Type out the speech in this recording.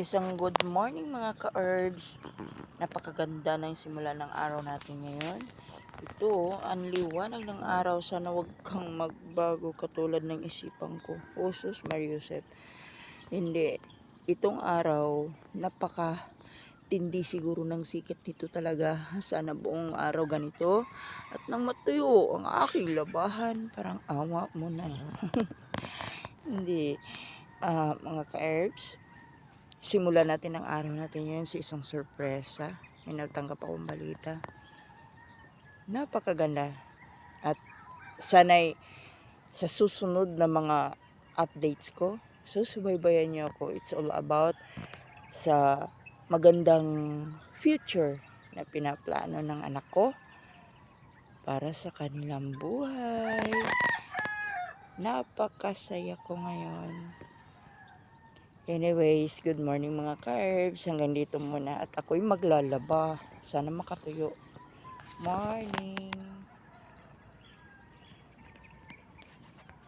Isang good morning mga ka-herbs. Napakaganda ng simula ng araw natin ngayon. Ito, ang liwanag ng araw. Sana wag kang magbago katulad ng isipan ko. Usos Mariusep. Hindi. Itong araw, napaka tindi siguro ng sikat nito talaga. Sana buong araw ganito. At nang matuyo ang aking labahan, parang awa mo na. Hindi. Ah, mga ka-herbs, simulan natin ang araw natin ngayon sa isang sorpresa. May natanggap akong balita. Napakaganda. At sanay sa susunod na mga updates ko, susubaybayan niyo ako. It's all about sa magandang future na pinaplano ng anak ko para sa kanilang buhay. Napakasaya ko ngayon. Anyways, good morning mga carbs. Hanggang dito muna. At ako'y maglalaba. Sana makatuyo. Morning.